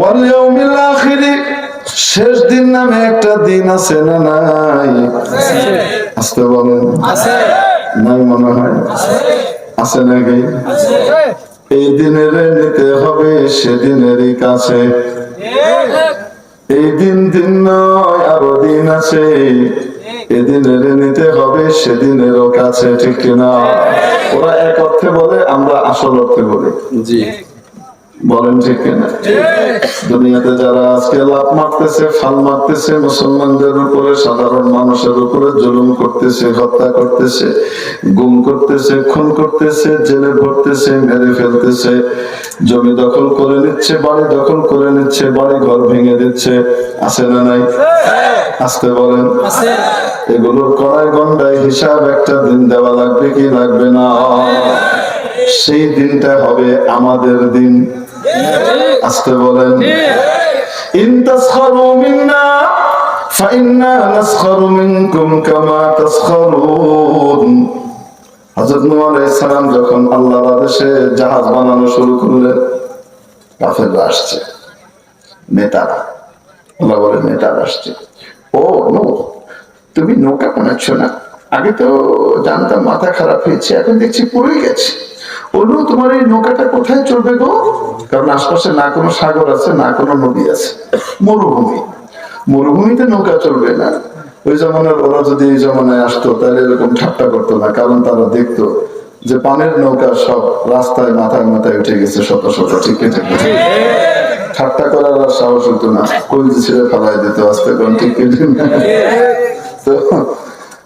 আখিরি শেষ দিন নামে একটা দিন আছে না নাই? আসতে বলেন। নাই মনে হয়? আছে নাকি? এই দিনের নিতে হবে সেদিনেরই কাছে। এই দিন দিন নয় আরও দিন আছে। এদিনের নিতে হবে সেদিনেরও কাছে ঠিক কিনা? ওরা এক অর্থে বলে আমরা আসল অর্থে বলি। জি। বলেন ঠিক কিনা? দুনিয়াতে যারা আজকে লাভ মারতেছে, ফাল মারতেছে, মুসলমানদের উপরে, সাধারণ মানুষের উপরে জুলুম করতেছে, হত্যা করতেছে, গুম করতেছে, খুন করতেছে, জেলে ভরতেছে, মেরে ফেলতেছে, জমি দখল করে নিচ্ছে, বাড়ি দখল করে নিচ্ছে, বাড়ি ঘর ভেঙে দিচ্ছে, আছে না নাই? আসতে বলেন। এগুলোর কড়াই গন্ডায় হিসাব একটা দিন দেওয়া লাগবে কি লাগবে না? সেই দিনটা হবে আমাদের দিন। আসতে বলেন, ইন তাসখারু মিন্না হযরত নূহ আলাইহিস সালাম যখন আল্লাহর আদেশে জাহাজ বানানো শুরু করলেন, কাফেররা আসছে, নেতারা বলে, নেতারা আসছে। ও নো তুমি নৌকা বানাচ্ছ না? আগে তো জানতাম মাথা খারাপ হয়েছে, এখন দেখছি পড়ে গেছে। বলল, তোমার এই নৌকাটা কোথায় চলবে গো? কারণ আশপাশে না কোনো সাগর আছে, না কোনো নদী আছে। মরুভূমি। মরুভূমিতে নৌকা চলবে না। ওই জমানার ওরা যদি এই জমানায় আসতো, তাহলে এরকম ঠাট্টা করতো না, কারণ তারা দেখতো যে পানের নৌকা সব রাস্তায়, মাথায় মাথায় উঠে গেছে, শত শত, ঠিক ঠাট্টা করার সাহস হতো না। কলজি ছেড়ে ফেলাই দিত, আস্তে কোন ঠিক ঠিক। তো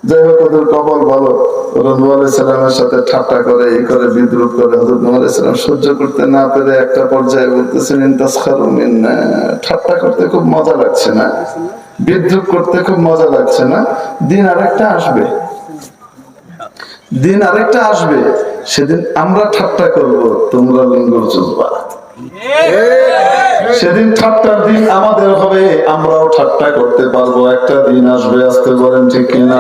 যাই হোক ভালো। ওরা নুয়াল সালামের সাথে ঠাট্টা করে, এই করে বিদ্রুপ করে সহ্য করতে না পেরে একটা পর্যায়ে বলতেছেন ঠাট্টা করতে খুব মজা লাগছে না? বিদ্রুপ করতে খুব মজা লাগছে না? দিন আরেকটা আসবে। দিন আরেকটা আসবে। সেদিন আমরা ঠাট্টা করব, তোমরা লিঙ্গর চলবা সেদিন ঠাট্টার দিন আমাদের হবে, আমরাও ঠাট্টা করতে পারব। একটা দিন আসবে, আসতে বলেন ঠিক কিনা?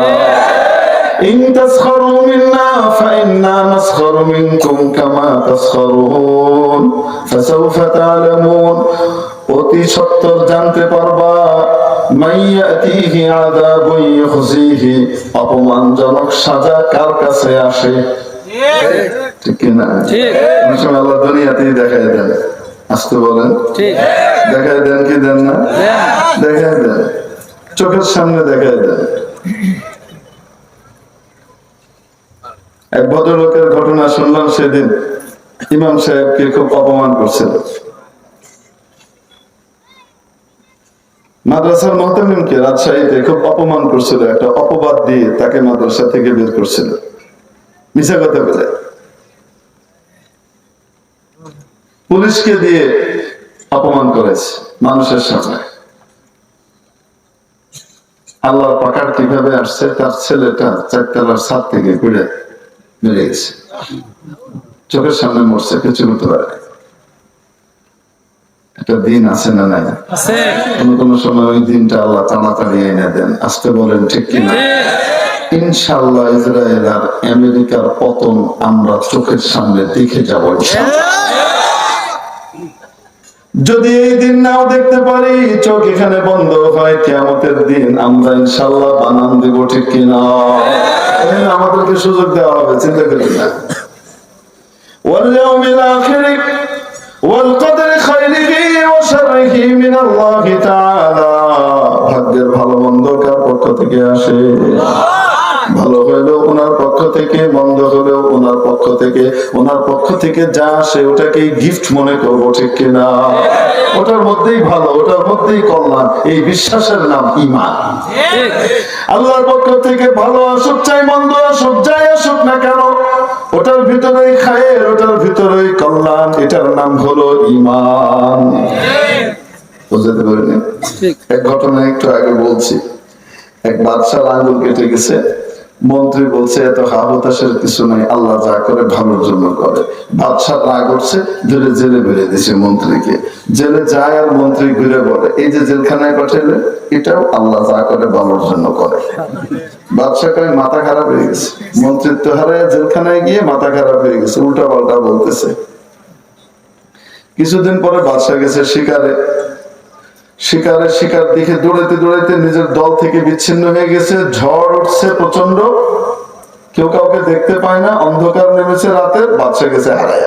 অপমানজনক সাজা কার কাছে আসে? ঠিক অনেক সময় আল্লাহ দুনিয়াতেই দেন। আসতে বলেন। দেন কি দেন না? দেন। চোখের সামনে দেন। এক ভদ্রলোকের ঘটনা শুনলাম সেদিন। ইমাম সাহেবকে খুব অপমান করছিল মাদ্রাসার মহতামিমকে রাজশাহীতে খুব অপমান করছিল একটা অপবাদ দিয়ে তাকে মাদ্রাসা থেকে বের করছিল। মিশা কথা বলে। পুলিশকে দিয়ে অপমান করেছে মানুষের সামনে। আল্লাহ পাকার কীভাবে আসছে তার ছেলেটা চারতলার সাত থেকে ঘুরে বেড়ে গেছে চোখের সামনে মরছে, কিছু হতে পারে। একটা দিন আছে না নাই কোন কোন সময় ওই দিনটা আল্লাহ তাড়াতাড়ি এনে দেন আসতে বলেন ঠিক কিনা ইনশাল্লাহ ইসরায়েল আর আমেরিকার পতন আমরা চোখের সামনে দেখে যাবো যদি এই দিন নাও দেখতে পারি চোখ এখানে বন্ধ হয় কেমতের দিন আমরা ইনশাল্লাহ বানান দেবো ঠিক কিনা এই আমাদেরকে সুযোগ দেওয়া হবে চিন্তা করি না واليوم الآخر والقدر خيره ভাগ্যের ভালো মন্দ কার পক্ষ থেকে আসে? ভালো হলেও ওনার পক্ষ থেকে, মন্দ হলেও ওনার পক্ষ থেকে। ওনার পক্ষ থেকে যা আসে, ওটাকে গিফট মনে করব, ঠিক কিনা? ওটার মধ্যেই ভালো, ওটার মধ্যেই কল্যাণ। এই বিশ্বাসের নাম ইমান আল্লাহর পক্ষ থেকে ভালো আসুক, চাই মন্দ আসুক, যাই আসুক না কেন, ওটার ভিতরেই খায়ের, ওটার ভিতরেই কল্যাণ। এটার নাম হলো ইমান বুঝতে পারিনি। এক ঘটনা একটু আগে বলছি। এক বাদশার কেটে গেছে। মন্ত্রী বলছে এত হাবতাসের কিছু নাই আল্লাহ যা করে ভালোর জন্য করে। বাদশাহ উঠছে ধরে জেলে বেরিয়ে দিছে মন্ত্রীকে। জেলে যায় আর মন্ত্রী ঘুরে বলে এই যে জেলখানায় পাঠাইলে এটাও আল্লাহ যা করে ভালোর জন্য করে। বাদশাহ কয় মাথা খারাপ হয়ে গেছে। মন্ত্রিত্ব হারায় জেলখানায় গিয়ে মাথা খারাপ হয়ে গেছে উল্টা পাল্টা বলতেছে। কিছুদিন পরে বাদশাহ গেছে শিকারে। শিকারে শিকার দিকে দৌড়াইতে দৌড়াইতে নিজের দল থেকে বিচ্ছিন্ন হয়ে গেছে। ঝড় উঠছে প্রচণ্ড কেউ কাউকে দেখতে পায় না। অন্ধকার নেমেছে রাতে বাদশা গেছে হারায়।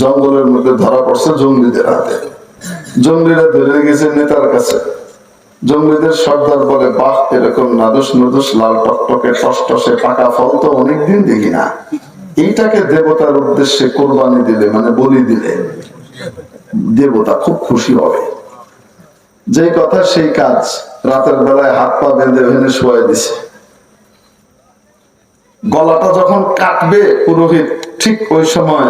জঙ্গলের মধ্যে ধরা পড়ছে জঙ্গলিদের হাতে। জঙ্গলিরা ধরে গেছে নেতার কাছে। জঙ্গলিদের সর্দার বলে, বাহ, এরকম নাদুস নুদুস, লাল টকটকে টসটসে পাকা ফল তো অনেকদিন দেখি না। এইটাকে দেবতার উদ্দেশ্যে কোরবানি দিলে মানে বলি দিলে, দেবতা খুব খুশি হবে। যে কথা সেই কাজ রাতের বেলায় হাত পা বেঁধে ওখানে শোয়াই দিছে। গলাটা যখন কাটবে পুরোহিত, ঠিক ওই সময়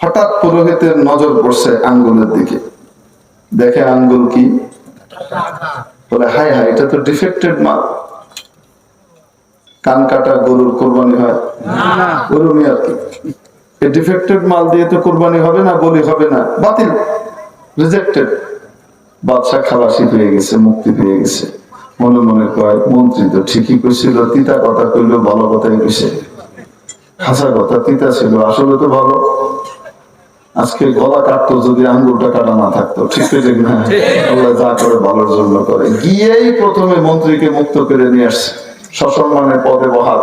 হঠাৎ পুরোহিতের নজর পড়ছে আঙ্গুলের দিকে। দেখে আঙ্গুল কি? বলে হাই হাই এটা তো ডিফেক্টেড মাল। কান কাটা গরুর কোরবানি হয়? গরু আর কি? ডিফেক্টেড মাল দিয়ে তো কোরবানি হবে না, বলি হবে না। বাতিল রিজেক্টেড বাদশা খালাসি পেয়ে গেছে মুক্তি পেয়ে গেছে। মনে মনে কয় মন্ত্রী তো ঠিকই কইছিল তিতা কথা কইলো ভালো কথাই কইছে। হাসা কথা তিতা ছিল আসলে তো ভালো। আজকে গলা কাটতো যদি আঙ্গুলটা কাটা না থাকতো ঠিক তো ঠিক না? আল্লাহ যা করে ভালোর জন্য করে। গিয়েই প্রথমে মন্ত্রীকে মুক্ত করে নিয়ে আসছে সসম্মানে পদে বহাল।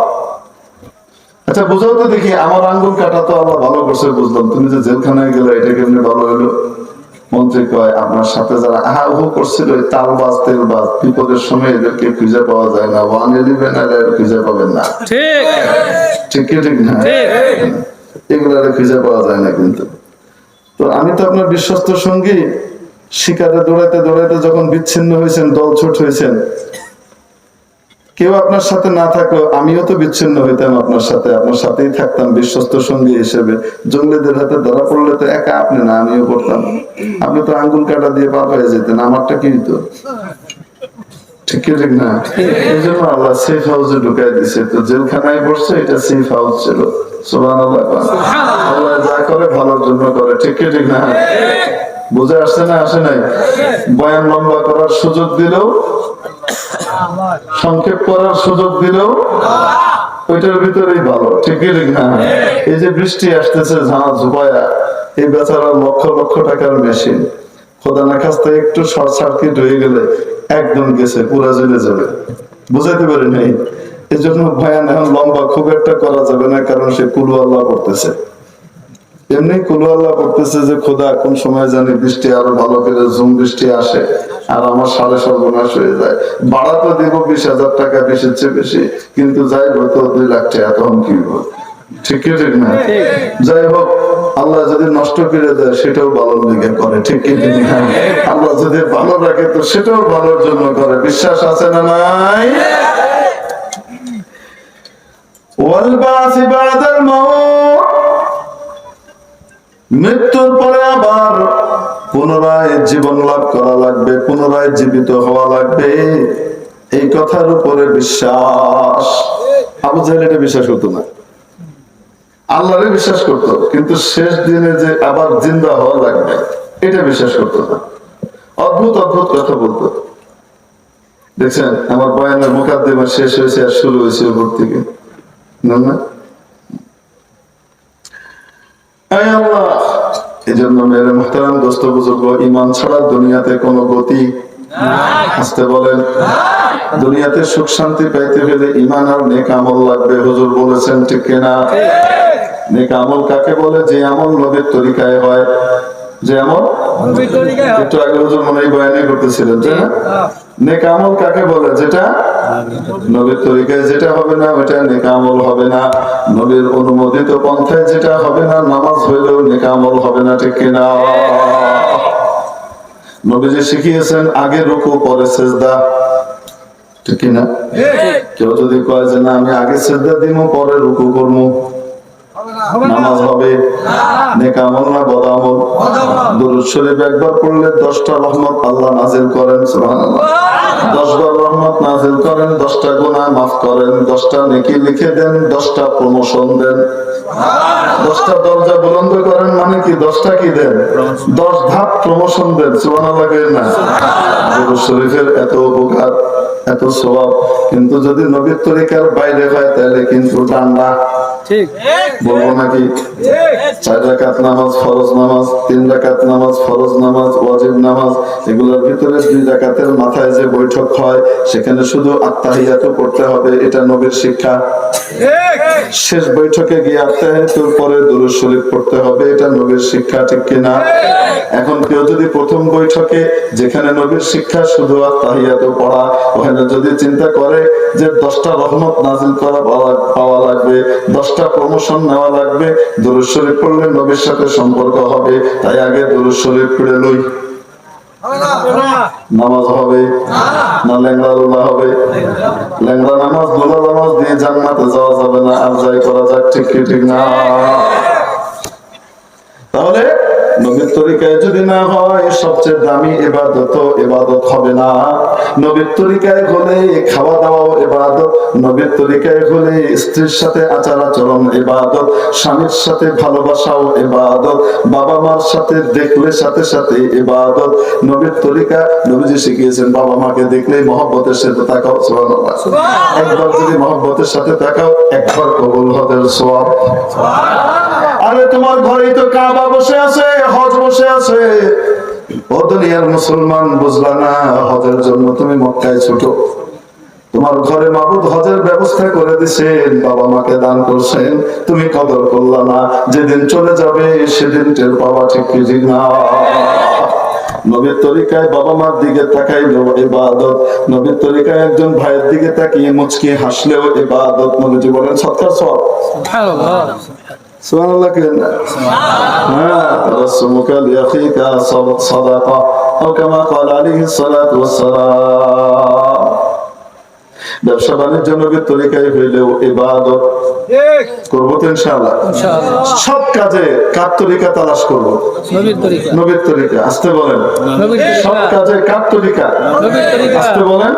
আচ্ছা বুঝাও তো দেখি আমার আঙ্গুল কাটা তো আল্লাহ ভালো করছে বুঝলাম। তুমি যে জেলখানায় গেলে এটা কেমনি ভালো হলো মন্ত্রী কয় আপনার সাথে যারা আহা উহু করছিল তাল বাজ তেল বাজ বিপদের সময় এদেরকে খুঁজে পাওয়া যায় না। ওয়ান ইলেভেন এর খুঁজে পাবেন না। ঠিক। ঠিক ঠিক না? এগুলো খুঁজে পাওয়া যায় না কিন্তু। তো আমি তো আপনার বিশ্বস্ত সঙ্গী। শিকারে দৌড়াইতে দৌড়াইতে যখন বিচ্ছিন্ন হয়েছেন দল ছোট হয়েছেন কেউ আপনার সাথে না থাকল আমিও তো বিচ্ছিন্ন হইতাম আপনার সাথে। আপনার সাথেই থাকতাম বিশ্বস্ত সঙ্গী হিসেবে। জঙ্গলিদের হাতে ধরা পড়লে তো একা আপনি না, আমিও করতাম আপনি তো আঙ্গুল কাটা দিয়ে পার হয়ে যেতেন, আমারটা কি হইতো? ঠিক না। এই জন্য আল্লাহ সেফ হাউসে ঢুকাই দিছে। তো জেলখানায় পড়ছে এটা সেফ হাউস ছিল। আল্লাহ আল্লাহ যা করে ভালোর জন্য করে। ঠিক ঠিক না? বুঝে আসছে না আসে নাই? বয়ান লম্বা করার সুযোগ দিলেও সংক্ষেপ করার সুযোগ দিলেও ওইটার ভিতরেই ভালো। ঠিক ঠিক না? এই যে বৃষ্টি আসতেছে ঝাঁ ঝুপায়া এই বেচারা লক্ষ লক্ষ টাকার মেশিন খোদা না খাস্তে একটু শর্ট সার্কিট হয়ে গেলে একদম গেছে পুরা জ্বলে যাবে। বুঝাইতে পারি নাই। এই জন্য ভয়ান এখন লম্বা খুব একটা করা যাবে না কারণ সে কুলু আল্লাহ করতেছে। এমনি কুলু আল্লাহ করতেছে যে খোদা কোন সময় জানি বৃষ্টি আরও ভালো করে ঝুম বৃষ্টি আসে আর আমার সাড়ে সর্বনাশ হয়ে যায়। বাড়া তো দিব বিশ হাজার টাকা বেশির চেয়ে বেশি কিন্তু যাই হতো দুই লাখ টাকা তখন কি ঠিক ঠিক না? যাই হোক আল্লাহ যদি নষ্ট করে দেয়, সেটাও ভালোর দিকে করে, ঠিক আল্লাহ যদি ভালো রাখে, তো সেটাও ভালোর জন্য করে। বিশ্বাস আছে না নাই? মৃত্যুর পরে আবার পুনরায় জীবন লাভ করা লাগবে, পুনরায় জীবিত হওয়া লাগবে। এই কথার উপরে বিশ্বাস। আবু জাহেল এটা বিশ্বাস হতো না। আল্লাহরে বিশ্বাস করতো, কিন্তু শেষ দিনে যে আবার জিন্দা হওয়া লাগবে, এটা বিশ্বাস করতো না। অদ্ভুত অদ্ভুত কথা বলতো। দেখছেন, আমার বয়ানের মোকাদ্দিমা শেষ হয়েছে আর শুরু হয়েছে উপর থেকে। না এই জন্য মেরে মোহতারাম দোস্ত বুজুর্গ ইমান ছাড়া দুনিয়াতে কোনো গতি আসতে বলেন। দুনিয়াতে সুখ শান্তি পাইতে গেলে ইমান আর নেক আমল লাগবে হুজুর বলেছেন ঠিক কিনা? নেক আমল কাকে বলে? যে আমল নবীর তরিকায় হয়। যে আমল? একটু আগে হুজুর মনে করতেছিলেন তাই না? নেক আমল কাকে বলে? যেটা নবীর তরিকায় যেটা হবে না ওটা নেক আমল হবে না। নবীর অনুমোদিত পন্থায় যেটা হবে না নামাজ হইলেও নেকামল হবে না ঠিক কিনা? নবীজি শিখিয়েছেন আগে রুকু পরে সেজদা। ঠিক কিনা? কেউ যদি কয় যে না আমি আগে সেজদা দিব পরে রুকু করব নামাজ হবে। নেক আমল না বদ আমল? শরীফ একবার পড়লে দশটা রহমত আল্লাহ নাজিল করেন দশবার রহমত নাজিল করেন দশটা গুনাহ মাফ করেন দশটা নেকি লিখে দেন দশটা প্রমোশন দেন। দশটা দরজা বুলন্দ করেন মানে কি দশটা কি দেন? দশ ধাপ প্রমোশন দেন সুবহানাল্লাহ করেন না? দুরূদ শরীফের এত উপকার এত স্বভাব কিন্তু যদি নবীর তরিকার বাইরে হয় তাহলে কিন্তু ঠান্ডা ঠিক। বলব নাকি? চার রাকাত নামাজ ফরজ নামাজ তিন রাকাত নামাজ ফরজ নামাজ ওয়াজিব নামাজ এগুলোর ভিতরে দুই রাকাতের মাথায় যে বৈঠক হয় সেখানে শুধু আত্মাহিয়াত পড়তে হবে এটা নবীর শিক্ষা। শেষ বৈঠকে গিয়ে আত্মাহিয়াতুর পরে দুরুদ শরীফ পড়তে হবে এটা নবীর শিক্ষা ঠিক কিনা? এখন কেউ যদি প্রথম বৈঠকে যেখানে নবীর শিক্ষা শুধু আত্মাহিয়াত পড়া ওখানে যদি চিন্তা করে যে দশটা রহমত নাজিল করা পাওয়া- পাওয়া লাগবে দশটা প্রমোশন নেওয়া লাগবে। দুরুদ শরীফ পড়লে নবীর সাথে সম্পর্ক হবে। তাই আগে দুরুদ শরীফ পড়ে লই। নামাজ হবে। না ল্যাংড়া রোলা হবে। ল্যাংড়া নামাজ লোলা নামাজ দিয়ে জান্নাতে যাওয়া যাবে না। আর যাই করা যাক, ঠিক ঠিক না তাহলে নবীর তরিকায় যদি না হয় সবচেয়ে দামি এবাদত এবাদত হবে না। নবীর তরিকায় হলে খাওয়া দাওয়াও এবাদত নবীর তরিকায় হলে স্ত্রীর সাথে আচার আচরণ এবাদত স্বামীর সাথে ভালোবাসাও এবাদত বাবা মার সাথে দেখলে সাথে সাথে এবাদত নবীর তরিকা নবীজি শিখিয়েছেন বাবা মাকে দেখলেই মহব্বতের সাথে তাকাও সুবহানাল্লাহ। একবার যদি মহব্বতের সাথে তাকাও একবার কবুল হতে সোয়াব আরে তোমার ঘরেই তো কাবা বসে আছে, হজ বসে আছে। ও দুনিয়ার মুসলমান বুঝলা না, হজের জন্য তুমি মক্কায় ছুটো। তোমার ঘরে মাবুদ হজের ব্যবস্থা করে দিছেন, বাবা মাকে দান করছেন। তুমি কদর করলা না, যেদিন চলে যাবে সেদিন টের পাওয়া ঠিক ঠিক না। নবীর তরিকায় বাবা মার দিকে তাকাইলেও ইবাদত। নবীর তরিকায় একজন ভাইয়ের দিকে তাকিয়ে মুচকি হাসলেও ইবাদত। নবীজি বলেন, সৎকার সব সুহান আল্লাহ হ্যাঁ, ব্যবসা তরিকায় হইলেও তো সব কাজে কার তরিকা তালাশ নবীর তরিকা। আসতে বলেন। সব কাজে কার তরিকা? আসতে বলেন।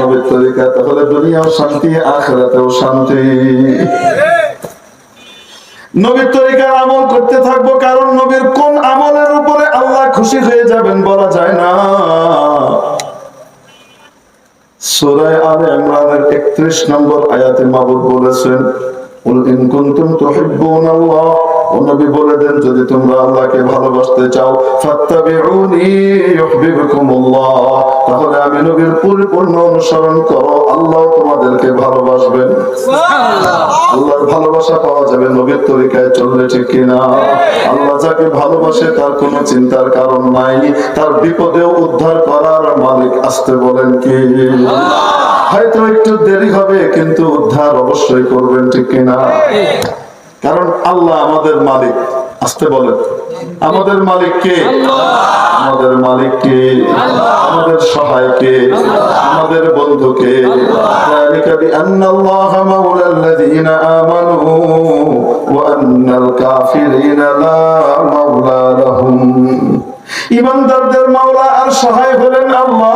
নবীর তরিকা। তাহলে দুনিয়াও শান্তি আখেরাতেও শান্তি। নবীর তরিকার আমল করতে থাকব, কারণ নবীর কোন আমলের উপরে আল্লাহ খুশি হয়ে যাবেন বলা যায় না। সুরায় আল ইমরানের 31 নম্বর আয়াতে মাবুদ বলেছেন, উল ইন কুনতুম তুহিব্বুনাল্লাহ। ও নবী বলে দেন যদি তোমরা আল্লাহকে ভালোবাসতে চাও ফাত্তাবিউনি ইউহিব্বুকুমুল্লাহ। তাহলে আমি নবীর পরিপূর্ণ অনুসরণ করো আল্লাহ তোমাদেরকে ভালোবাসবেন। আল্লাহর ভালোবাসা পাওয়া যাবে নবীর তরিকায় চললে ঠিক কিনা? আল্লাহ যাকে ভালোবাসে তার কোনো চিন্তার কারণ নাই। তার বিপদেও উদ্ধার করার মালিক আসতে বলেন কি? হয়তো একটু দেরি হবে কিন্তু উদ্ধার অবশ্যই করবেন ঠিক কিনা? কারণ আল্লাহ আমাদের মালিক আসতে বলেন আমাদের মালিক কে আমাদের মালিক কে আমাদের সহায় কে আমাদের বন্ধু কে ذلك بأن الله مولى الذين آمنوا وأن الكافرين لا مولى لهم ইমানদারদের মাওলা আর সহায় হলেন আল্লাহ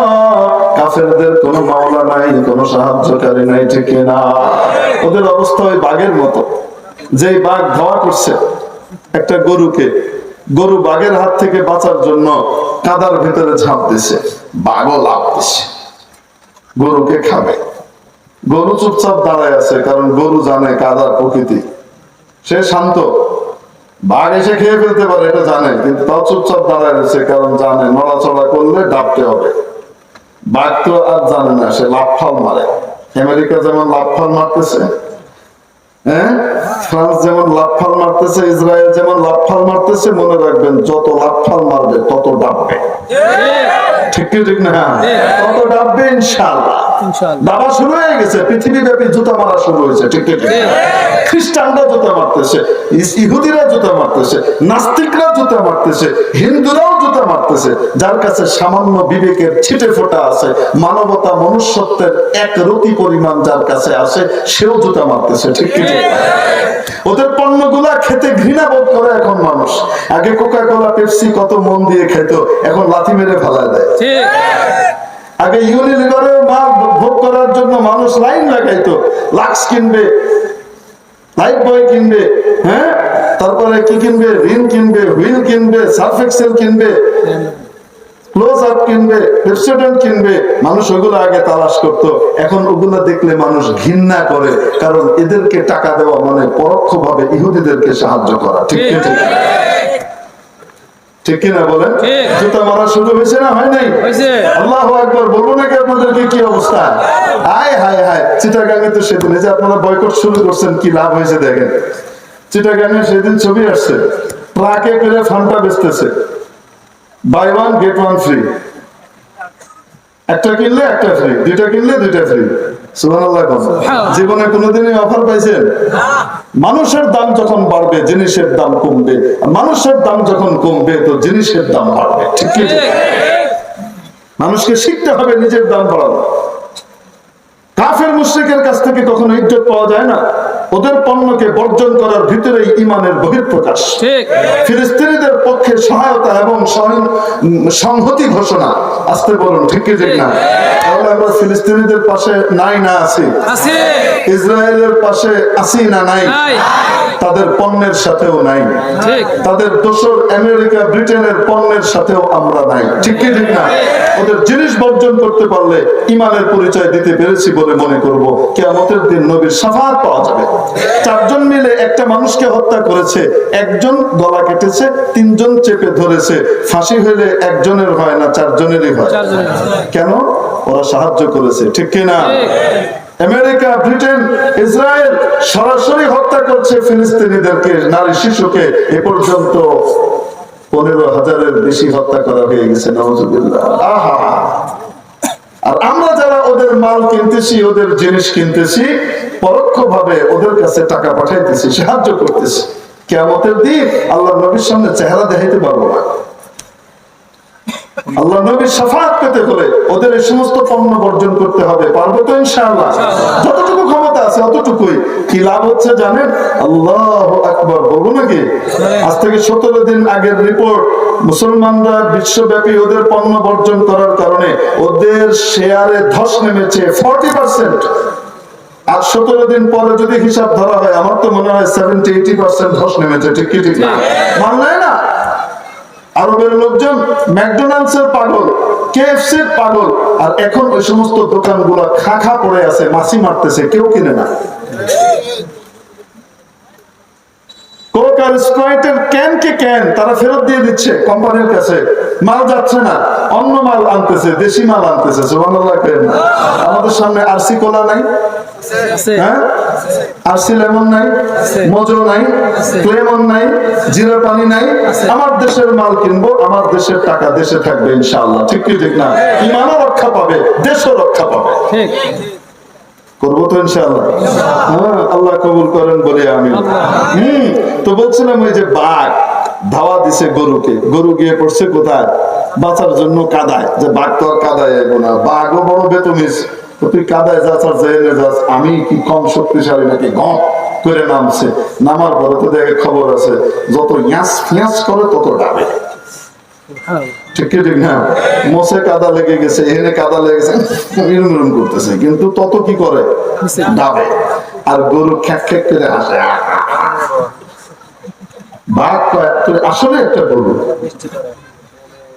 কাফেরদের কোনো মাওলা নাই কোনো সাহায্যকারী নাই ঠিক না ওদের অবস্থা ওই বাঘের মতো যে বাঘ ধাওয়া করছে একটা গরুকে, গরু বাঘের হাত থেকে বাঁচার জন্য কাদার ভিতরে ঝাঁপ দিছে, বাঘও লাভ দিছে, গরুকে খাবে। গরু চুপচাপ দাঁড়ায় আছে, কারণ গরু জানে কাদার প্রকৃতি। সে শান্ত, বাঘ এসে খেয়ে ফেলতে পারে, এটা জানে, কিন্তু তাও চুপচাপ দাঁড়ায় রয়েছে, কারণ জানে নড়াচড়া করলে ডাবতে হবে। বাঘ তো আর জানে না, সে লাফাল মারে। আমেরিকা যেমন লাফাল মারতেছে হ্যাঁ? ফ্রান্স যেমন লাফাল মারতেছে, ইসরায়েল যেমন লাফাল মারতেছে, মনে রাখবেন, যত লাফাল মারবে, তত ডাববে ঠিক ঠিক না? তত ডাববে ইনশাআল্লাহ। দাবা শুরু হয়ে গেছে পৃথিবী ব্যাপী জুতা মারা শুরু হয়েছে ঠিক ঠিক খ্রিস্টানরা জুতা মারতেছে ইহুদিরা জুতা মারতেছে নাস্তিকরা জুতা মারতেছে হিন্দুরাও জুতা মারতেছে যার কাছে সামান্য বিবেকের ছিটে ফোটা আছে মানবতা মনুষ্যত্বের এক রতি পরিমাণ যার কাছে আছে সেও জুতা মারতেছে ঠিক ঠিক? ওদের পণ্যগুলা খেতে ঘৃণা বোধ করে এখন মানুষ। আগে কোকা কোলা পেপসি কত মন দিয়ে খেত এখন লাথি মেরে ফেলায় দেয়। ঠিক। আগে ইউনিলিভারের মাল ভোগ করার জন্য মানুষ লাইন লাগাইতো লাক্স কিনবে লাইফ বয় কিনবে হ্যাঁ? তারপরে কি কিনবে? রিন কিনবে হুইল কিনবে সার্ফ এক্সেল কিনবে ক্লোজ আপ কিনবে পেপসোডেন্ট কিনবে। মানুষ ওগুলো আগে তালাশ করত। এখন ওগুলো দেখলে মানুষ ঘৃণা করে কারণ এদেরকে টাকা দেওয়া মানে পরোক্ষভাবে ইহুদিদেরকে সাহায্য করা। ঠিক। ঠিক? ঠিক কিনা বলেন? জুতা মারা শুরু হয়েছে না? হয় নাই? আল্লাহ একবার বলব নাকি আপনাদেরকে কি অবস্থা? হায় হায় হায়। চিটাগাঙ্গে তো সেদিন যে আপনারা বয়কট শুরু করছেন কি লাভ হয়েছে দেখেন। চিটাগাঙ্গে সেদিন ছবি আসছে। ট্রাকে করে Fanta বেচতেছে। Buy one get one free একটা কিনলে একটা ফ্রি দুইটা কিনলে দুইটা ফ্রি জীবনে কোনোদিনই অফার পাইছেন? মানুষের দাম যখন বাড়বে জিনিসের দাম কমবে। মানুষের দাম যখন কমবে তো জিনিসের দাম বাড়বে। ঠিক ঠিক? মানুষকে শিখতে হবে নিজের দাম বাড়ানো। কাফের মুশ্রিকের কাছ থেকে কখনো ইজ্জত পাওয়া যায় না। ওদের পণ্যকে বর্জন করার ভিতরেই ইমানের বহিঃপ্রকাশ। ফিলিস্তিনিদের পক্ষে সহায়তা এবং সংহতি ঘোষণা। আসতে বলুন ঠিক কি ঠিক না? তাহলে আমরা ফিলিস্তিনিদের পাশে নাই না আছি? ইসরায়েলের পাশে আছি না নাই? তাদের পণ্যের সাথেও নাই। ঠিক। তাদের দোসর আমেরিকা ব্রিটেনের পণ্যের সাথেও আমরা নাই। ঠিক কি ঠিক না? ওদের জিনিস বর্জন করতে পারলে ইমানের পরিচয় দিতে পেরেছি বলে মনে করব? কেয়ামতের দিন নবীর সাফাত পাওয়া যাবে। চারজন মিলে একটা মানুষকে হত্যা করেছে একজন গলা কেটেছে তিনজন চেপে ধরেছে। ফাঁসি হইলে একজনের হয় না চারজনেরই হয়। কেন? ওরা সাহায্য করেছে ঠিক কি না আমেরিকা ব্রিটেন ইসরায়েল সরাসরি হত্যা করছে ফিলিস্তিনিদেরকে নারী শিশুকে। এ পর্যন্ত পনেরো হাজারের বেশি হত্যা করা হয়ে গেছে নওয়াজুবিল্লাহ আহা! আর আমরা ওদের মাল কিনতেছি, ওদের জিনিস কিনতেছি পরোক্ষ ভাবে ওদের কাছে টাকা পাঠাইতেছি, সাহায্য করতেছি। কেমতের দিন আল্লাহ নবীর সামনে চেহারা দেখাইতে পারব না। আল্লাহ নবীর সাফাত পেতে হলে ওদের এই সমস্ত পণ্য বর্জন করতে হবে পারব তো ইনশাআল্লাহ? যতটুকু ক্ষমতা আছে অতটুকুই। কি লাভ হচ্ছে জানেন? আল্লাহ আকবর। বলব নাকি? আজ থেকে সতেরো দিন আগের রিপোর্ট মুসলমানরা বিশ্বব্যাপী ওদের পণ্য বর্জন করার কারণে ওদের শেয়ারে ধস নেমেছে ফর্টি পার্সেন্ট আর সতেরো দিন পরে যদি হিসাব ধরা হয় আমার তো মনে হয় সেভেন্টি এইটি পার্সেন্ট ধস নেমেছে। ঠিক কি ঠিক না? মান নেয় না? আরবের লোকজন ম্যাকডোনাল্ডস এর পাগল কেএফসি এর পাগল আর এখন ওই সমস্ত দোকানগুলো খা খা পড়ে আছে মাছি মারতেছে কেউ কিনে না। কোক আর স্প্রাইটের ক্যান কে ক্যান তারা ফেরত দিয়ে দিচ্ছে কোম্পানির কাছে। মাল যাচ্ছে না অন্য মাল আনতেছে দেশি মাল আনতেছে সুবহানাল্লাহ আমাদের সামনে আরসি কোলা নাই? হ্যাঁ? আরসি লেমন নাই মজো নাই লেমন নাই জিরা পানি নাই। আমার দেশের মাল কিনবো আমার দেশের টাকা দেশে থাকবে ইনশাআল্লাহ। ঠিক কি ঠিক না? ইমানও রক্ষা পাবে দেশও রক্ষা পাবে। ঠিক। করব তো ইনশাআল্লাহ। হ্যাঁ আল্লাহ কবুল করেন বলে আমি। হম তো বলছিলাম ওই যে বাঘ ধাওয়া দিছে গরুকে। গরু গিয়ে পড়ছে কোথায়? বাঁচার জন্য কাদায়। যে বাঘ তো আর কাদায় না। বাঘও বড় বেতমিস তুই কাদায় যাস আর জেলে যাস। আমি কি কম শক্তিশালী নাকি? গম করে নামছে। নামার পরে তো দেখে খবর আছে যত ইয়াস ফিয়াস করে তত ডাবে। হ্যাঁ ঠিক ঠিক না? মোসে কাদা লেগে গেছে এখানে কাদা লেগে গেছে ইরম ইরম করতেছে কিন্তু তত কি করে? ডাবে। আর গরু খ্যাক খ্যাক করে হাসে। বাঘ কয়, আসলে একটা গরু।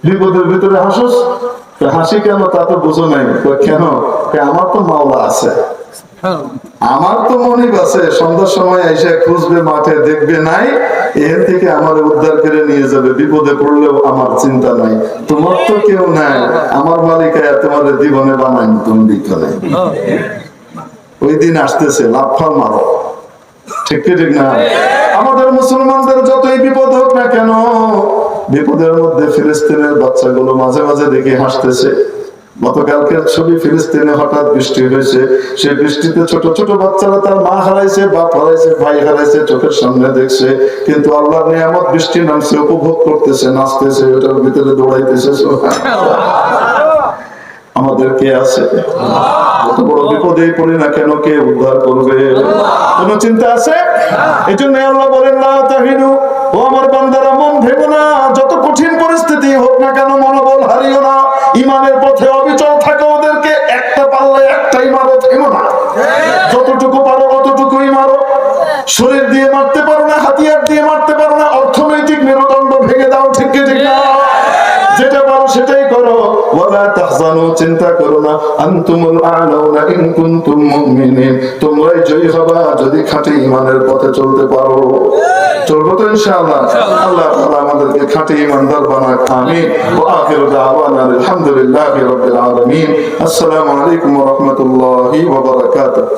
বিপদের ভিতরে হাসোস হাসি কেন তা তো বুঝো নাই। কেন? আমার তো মাওলা আছে। আমার তো মনিব আছে, সন্ধ্যার সময় এসে খুঁজবে, মাঠে দেখবে নাই, এর থেকে আমার উদ্ধার করে নিয়ে যাবে, বিপদে পড়লেও আমার চিন্তা নাই। তোমার তো কেউ নাই, আমার মালিকায় তোমাদের জীবনে বানাই তুমি বিক্ষ নাই। ওই দিন আসতেছে, লাফা মারো। ঠিক ঠিক না? আমাদের মুসলমানদের যতই বিপদ হোক না কেন বিপদের মধ্যে ফিলিস্তিনের বাচ্চাগুলো মাঝে মাঝে দেখে হাসতেছে। গতকালকের ছবি ফিলিস্তিনে হঠাৎ বৃষ্টি হয়েছে। সেই বৃষ্টিতে ছোট ছোট বাচ্চারা তার মা হারাইছে, বাপ হারাইছে, ভাই হারাইছে, চোখের সামনে দেখছে। কিন্তু আল্লাহর নিয়ামত বৃষ্টি নামছে, উপভোগ করতেছে, নাচতেছে ওটার ভিতরে দৌড়াইতেছে আমাদের কে আছে? কত বড় বিপদে পড়ি না কেন কে উদ্ধার করবে? কোন চিন্তা আছে? এই জন্য আল্লাহ বলেন ও আমার বান্দারা, মন ভেবো না তাহজানু চিন্তা করো না। আনতুমুল আলাউনা ইন কুনতুম মুমিনিন। তোমরাই জয়ী হবা যদি খাঁটি ঈমানের পথে চলতে পারো। চলবো তো ইনশাআল্লাহ। আল্লাহ তাআলা আমাদেরকে খাঁটি ঈমানদার বানাক। আমিন। ওয়া আখিরু দাওয়ানা আলহামদুলিল্লাহি রাব্বিল আলামিন। আসসালামু আলাইকুম ওয়া রাহমাতুল্লাহি ওয়া বারাকাতুহু।